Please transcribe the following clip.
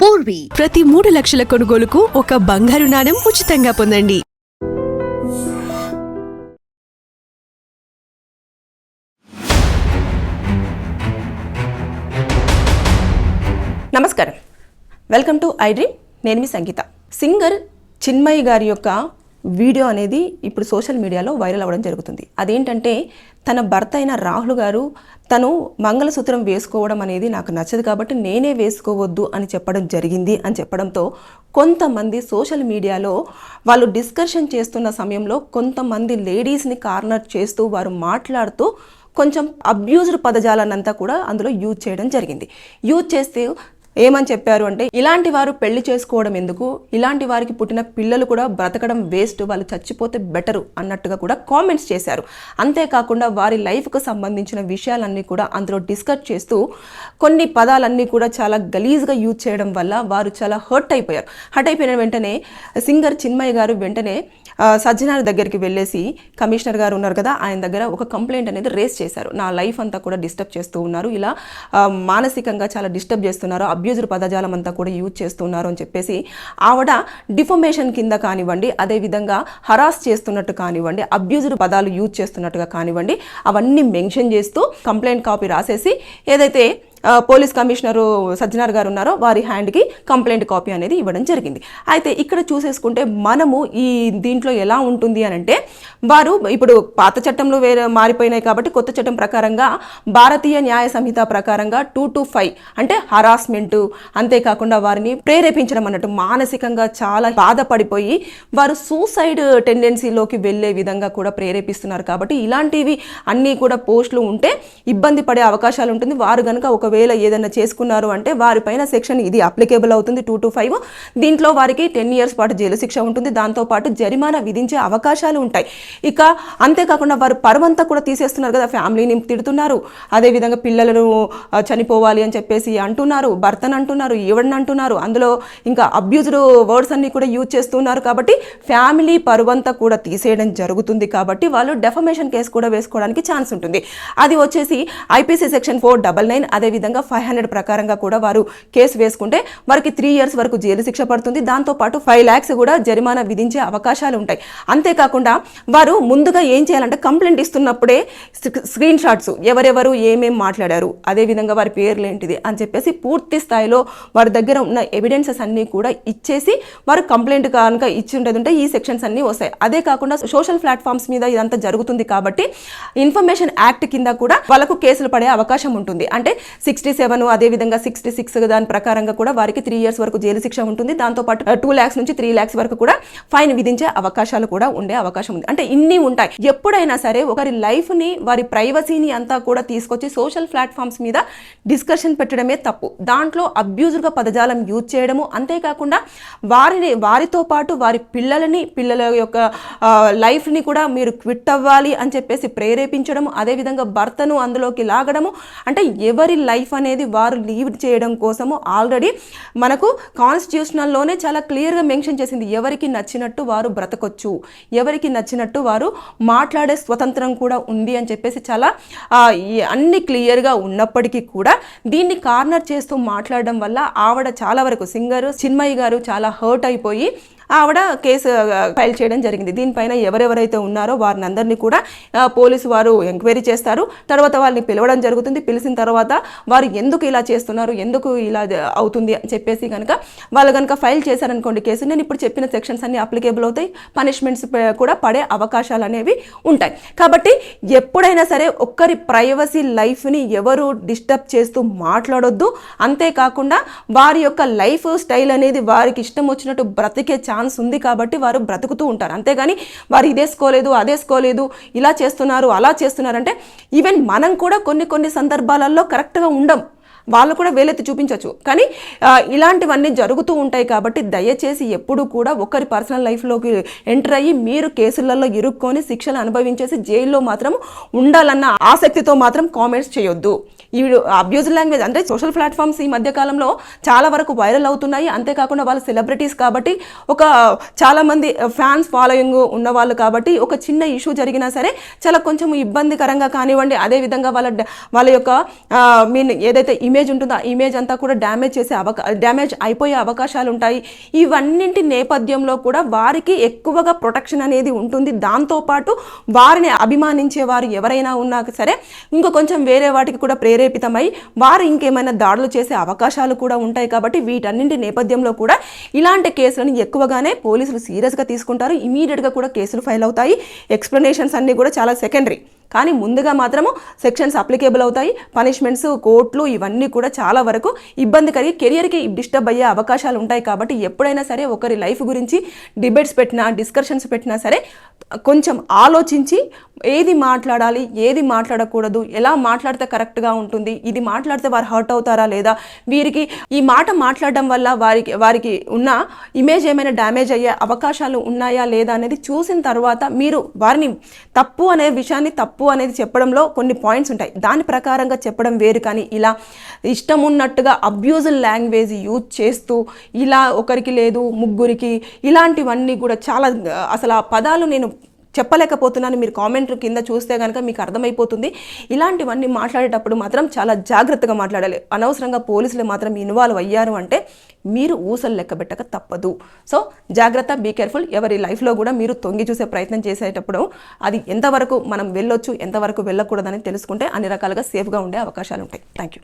పూర్వీ ప్రతి మూడు లక్షల కొనుగోలుకు ఒక బంగారు నాణం ఉచితంగా పొందండి. నమస్కారం. Welcome to I dream. నేను మీ సంగీత. సింగర్ చిన్మయి గారి యొక్క వీడియో అనేది ఇప్పుడు సోషల్ మీడియాలో వైరల్ అవ్వడం జరుగుతుంది. అదేంటంటే తన భర్త అయిన రాహుల్ గారు తను మంగళసూత్రం వేసుకోవడం అనేది నాకు నచ్చదు కాబట్టి నేనే వేసుకోవద్దు అని చెప్పడం జరిగింది అని చెప్పడంతో కొంతమంది సోషల్ మీడియాలో వాళ్ళు డిస్కషన్ చేస్తున్న సమయంలో కొంతమంది లేడీస్ని కార్నర్ చేస్తూ వారు మాట్లాడుతూ కొంచెం అబ్యూజ్డ్ పదజాలనంతా కూడా అందులో యూజ్ చేయడం జరిగింది. యూజ్ చేస్తే ఏమని చెప్పారు అంటే ఇలాంటి వారు పెళ్ళి చేసుకోవడం ఎందుకు? ఇలాంటి వారికి పుట్టిన పిల్లలు కూడా బ్రతకడం వేస్ట్ వాళ్ళు చచ్చిపోతే బెటరు అన్నట్టుగా కూడా కామెంట్స్ చేశారు. అంతేకాకుండా వారి లైఫ్కు సంబంధించిన విషయాలన్నీ కూడా అందులో డిస్కస్ చేస్తూ కొన్ని పదాలన్నీ కూడా చాలా గలీజ్గా యూజ్ చేయడం వల్ల వారు చాలా హర్ట్ అయిపోయారు. హర్ట్ అయిపోయిన వెంటనే సింగర్ చిన్మయ్య గారు వెంటనే సజ్జనార్ దగ్గరికి వెళ్ళేసి కమిషనర్ గారు ఉన్నారు కదా ఆయన దగ్గర ఒక కంప్లైంట్ అనేది రేస్ చేశారు. నా లైఫ్ అంతా కూడా డిస్టర్బ్ చేస్తూ ఉన్నారు. ఇలా మానసికంగా చాలా డిస్టర్బ్ చేస్తున్నారు అబ్యూజర్ పదజాలం అంతా కూడా యూజ్ చేస్తున్నారు అని చెప్పేసి ఆవిడ డిఫమేషన్ కింద కానివ్వండి అదేవిధంగా హరాస్ చేస్తున్నట్టు కానివ్వండి అబ్యూజర్ పదాలు యూజ్ చేస్తున్నట్టుగా కానివ్వండి అవన్నీ మెన్షన్ చేస్తూ కంప్లైంట్ కాపీ రాసేసి ఏదైతే పోలీస్ కమిషనరు సజ్జనార్ గారు ఉన్నారో వారి హ్యాండ్కి కంప్లైంట్ కాపీ అనేది ఇవ్వడం జరిగింది. అయితే ఇక్కడ చూసేసుకుంటే మనము ఈ దీంట్లో ఎలా ఉంటుంది అని అంటే వారు ఇప్పుడు పాత చట్టంలో వేరే మారిపోయినాయి కాబట్టి కొత్త చట్టం ప్రకారంగా భారతీయ న్యాయ సంహిత ప్రకారంగా టూ టు ఫైవ్ అంటే హరాస్మెంట్ అంతేకాకుండా వారిని ప్రేరేపించడం అన్నట్టు మానసికంగా చాలా బాధపడిపోయి వారు సూసైడ్ టెండెన్సీలోకి వెళ్ళే విధంగా కూడా ప్రేరేపిస్తున్నారు కాబట్టి ఇలాంటివి అన్నీ కూడా పోస్టులు ఉంటే ఇబ్బంది పడే అవకాశాలు ఉంటుంది. వారు కనుక ఒక ఒకవేళ ఏదైనా చేసుకున్నారు అంటే వారిపైన సెక్షన్ ఇది అప్లికేబుల్ అవుతుంది టూ టు ఫైవ్ దీంట్లో వారికి టెన్ ఇయర్స్ పాటు జైలు శిక్ష ఉంటుంది. దాంతోపాటు జరిమానా విధించే అవకాశాలు ఉంటాయి. ఇక అంతేకాకుండా వారు పరువంతా కూడా తీసేస్తున్నారు కదా ఫ్యామిలీని తిడుతున్నారు. అదేవిధంగా పిల్లలను చనిపోవాలి అని చెప్పేసి అంటున్నారు భర్తను అంటున్నారు ఈవిడని అంటున్నారు. అందులో ఇంకా అబ్యూజ్డ్ వర్డ్స్ అన్ని కూడా యూజ్ చేస్తున్నారు కాబట్టి ఫ్యామిలీ పరువంతా కూడా తీసేయడం జరుగుతుంది కాబట్టి వాళ్ళు డెఫమేషన్ కేసు కూడా వేసుకోవడానికి ఛాన్స్ ఉంటుంది. అది వచ్చేసి IPC section four double nine అదేవిధంగా ఫైవ్ హండ్రెడ్ ప్రకారంగా కూడా వారు కేసు వేసుకుంటే వారికి త్రీ ఇయర్స్ వరకు జైలు శిక్ష పడుతుంది. దాంతోపాటు ఫైవ్ ల్యాక్స్ కూడా జరిమానా విధించే అవకాశాలు ఉంటాయి. అంతేకాకుండా వారు ముందుగా ఏం చేయాలంటే కంప్లైంట్ ఇస్తున్నప్పుడే స్క్రీన్ షాట్స్ ఎవరెవరు ఏమేం మాట్లాడారు అదేవిధంగా వారి పేర్లు ఏంటిది అని చెప్పేసి పూర్తి స్థాయిలో వారి దగ్గర ఉన్న ఎవిడెన్సెస్ అన్నీ కూడా ఇచ్చేసి వారు కంప్లైంట్ కనుక ఇచ్చి ఉంటే ఈ సెక్షన్స్ అన్నీ వస్తాయి. అదే కాకుండా సోషల్ ప్లాట్ఫామ్స్ మీద ఇదంతా జరుగుతుంది కాబట్టి ఇన్ఫర్మేషన్ యాక్ట్ కింద కూడా వాళ్ళకు కేసులు పడే అవకాశం ఉంటుంది. అంటే సిక్స్టీ సెవెన్ అదేవిధంగా సిక్స్టీ సిక్స్ దాని ప్రకారంగా కూడా వారికి త్రీ ఇయర్స్ వరకు జైలు శిక్ష ఉంటుంది. దాంతోపాటు టూ ల్యాక్స్ నుంచి త్రీ ల్యాక్స్ వరకు కూడా ఫైన్ విధించే అవకాశాలు కూడా ఉండే అవకాశం ఉంది. అంటే ఇన్ని ఉంటాయి. ఎప్పుడైనా సరే ఒకరి లైఫ్ని వారి ప్రైవసీని అంతా కూడా తీసుకొచ్చి సోషల్ ప్లాట్ఫామ్స్ మీద డిస్కషన్ పెట్టడమే తప్పు. దాంట్లో అబ్యూజర్గా పదజాలం యూజ్ చేయడము అంతేకాకుండా వారిని వారితో పాటు వారి పిల్లలని పిల్లల యొక్క లైఫ్ని కూడా మీరు క్విట్ అవ్వాలి అని చెప్పేసి ప్రేరేపించడము అదేవిధంగా భర్తను అందులోకి లాగడము. అంటే ఎవరి లైఫ్ లైఫ్ అనేది వారు లీవ్ చేయడం కోసము ఆల్రెడీ మనకు కాన్స్టిట్యూషనల్లోనే చాలా క్లియర్గా మెన్షన్ చేసింది. ఎవరికి నచ్చినట్టు వారు బ్రతకొచ్చు. ఎవరికి నచ్చినట్టు వారు మాట్లాడే స్వతంత్రం కూడా ఉంది అని చెప్పేసి చాలా అన్ని క్లియర్గా ఉన్నప్పటికీ కూడా దీన్ని కార్నర్ చేస్తూ మాట్లాడడం వల్ల ఆవిడ చాలా వరకు సింగర్ చిన్మయ్య గారు చాలా హర్ట్ అయిపోయి ఆవిడ కేసు ఫైల్ చేయడం జరిగింది. దీనిపైన ఎవరెవరైతే ఉన్నారో వారిని అందరినీ కూడా పోలీసు వారు ఎంక్వైరీ చేస్తారు. తర్వాత వాళ్ళని పిలవడం జరుగుతుంది. పిలిచిన తర్వాత వారు ఎందుకు ఇలా చేస్తున్నారు ఎందుకు ఇలా అవుతుంది అని చెప్పేసి కనుక వాళ్ళు కనుక ఫైల్ చేశారనుకోండి కేసు నేను ఇప్పుడు చెప్పిన సెక్షన్స్ అన్ని అప్లికేబుల్ అవుతాయి. పనిష్మెంట్స్ కూడా పడే అవకాశాలు అనేవి ఉంటాయి. కాబట్టి ఎప్పుడైనా సరే ఒక్కరి ప్రైవసీ లైఫ్ని ఎవరు డిస్టర్బ్ చేస్తూ మాట్లాడొద్దు. అంతేకాకుండా వారి యొక్క లైఫ్ స్టైల్ అనేది వారికి ఇష్టం వచ్చినట్టు బ్రతికే ఛాన్స్ ఉంది కాబట్టి వారు బ్రతుకుతూ ఉంటారు. అంతేగాని వారు ఇదేసుకోలేదు అదేసుకోలేదు ఇలా చేస్తున్నారు అలా చేస్తున్నారు అంటే ఈవెన్ మనం కూడా కొన్ని కొన్ని సందర్భాలలో కరెక్ట్గా ఉండం. వాళ్ళు కూడా వేలెత్తి చూపించవచ్చు కానీ ఇలాంటివన్నీ జరుగుతూ ఉంటాయి కాబట్టి దయచేసి ఎప్పుడు కూడా ఒకరి పర్సనల్ లైఫ్లోకి ఎంటర్ అయ్యి మీరు కేసులలో ఇరుక్కొని శిక్షలు అనుభవించేసి జైల్లో మాత్రం ఉండాలన్న ఆసక్తితో మాత్రం కామెంట్స్ చేయొద్దు. ఈ అబ్యూజ్ లాంగ్వేజ్ అంటే సోషల్ ప్లాట్ఫామ్స్ ఈ మధ్య కాలంలో చాలా వరకు వైరల్ అవుతున్నాయి. అంతేకాకుండా వాళ్ళు సెలబ్రిటీస్ కాబట్టి ఒక చాలామంది ఫ్యాన్స్ uh, ఫాలోయింగ్ ఉన్నవాళ్ళు కాబట్టి ఒక చిన్న ఇష్యూ జరిగినా సరే చాలా కొంచెం ఇబ్బందికరంగా కానివ్వండి. అదే విధంగా వాళ్ళ వాళ్ళ యొక్క uh, మీన్ ఏదైతే ఇమేజ్ ఉంటుందో ఆ ఇమేజ్ అంతా కూడా డ్యామేజ్ చేసే అవకా డ్యామేజ్ అయిపోయే అవకాశాలు ఉంటాయి. ఇవన్నింటి నేపథ్యంలో కూడా వారికి ఎక్కువగా ప్రొటెక్షన్ అనేది ఉంటుంది. దాంతోపాటు వారిని అభిమానించే వారు ఎవరైనా ఉన్నా సరే ఇంకా కొంచెం వేరే వాటికి కూడా ప్రేరేపితమై వారు ఇంకేమైనా దాడులు చేసే అవకాశాలు కూడా ఉంటాయి కాబట్టి వీటన్నింటి నేపథ్యంలో కూడా ఇలాంటి కేసులను ఎక్కువగానే పోలీసులు సీరియస్గా తీసుకుంటారు. ఇమీడియట్గా కూడా కేసులు ఫైల్ అవుతాయి. ఎక్స్ప్లెనేషన్స్ అన్నీ కూడా చాలా సెకండరీ. కానీ ముందుగా మాత్రము సెక్షన్స్ అప్లికేబుల్ అవుతాయి. పనిష్మెంట్స్ కోర్టులు ఇవన్నీ కూడా చాలా వరకు ఇబ్బంది కలిగి కెరియర్కి డిస్టర్బ్ అయ్యే అవకాశాలు ఉంటాయి కాబట్టి ఎప్పుడైనా సరే ఒకరి లైఫ్ గురించి డిబేట్స్ పెట్టినా డిస్కషన్స్ పెట్టినా సరే కొంచెం ఆలోచించి ఏది మాట్లాడాలి ఏది మాట్లాడకూడదు ఎలా మాట్లాడితే కరెక్ట్గా ఉంటుంది ఇది మాట్లాడితే వారు హర్ట్ అవుతారా లేదా వీరికి ఈ మాట మాట్లాడడం వల్ల వారికి వారికి ఉన్న ఇమేజ్ ఏమైనా డ్యామేజ్ అయ్యే అవకాశాలు ఉన్నాయా లేదా అనేది చూసిన తర్వాత మీరు వారిని తప్పు అనే విషయాన్ని తప్పు తప్పు అనేది చెప్పడంలో కొన్ని పాయింట్స్ ఉంటాయి. దాని ప్రకారంగా చెప్పడం వేరు కానీ ఇలా ఇష్టం ఉన్నట్టుగా అబ్యూజల్ లాంగ్వేజ్ యూజ్ చేస్తూ ఇలా ఒకరికి లేదు ముగ్గురికి ఇలాంటివన్నీ కూడా చాలా అసలు ఆ పదాలు నేను చెప్పలేకపోతున్నాను. మీరు కామెంట్ కింద చూస్తే కనుక మీకు అర్థమైపోతుంది. ఇలాంటివన్నీ మాట్లాడేటప్పుడు మాత్రం చాలా జాగ్రత్తగా మాట్లాడాలి. అనవసరంగా పోలీసులు మాత్రం ఇన్వాల్వ్ అయ్యారు అంటే మీరు ఊసలు లెక్క పెట్టక తప్పదు. సో జాగ్రత్త బీ కేర్ఫుల్ ఎవరి లైఫ్లో కూడా మీరు తొంగి చూసే ప్రయత్నం చేసేటప్పుడు అది ఎంతవరకు మనం వెళ్ళొచ్చు ఎంతవరకు వెళ్ళకూడదని తెలుసుకుంటే అన్ని రకాలుగా సేఫ్గా ఉండే అవకాశాలు ఉంటాయి. Thank you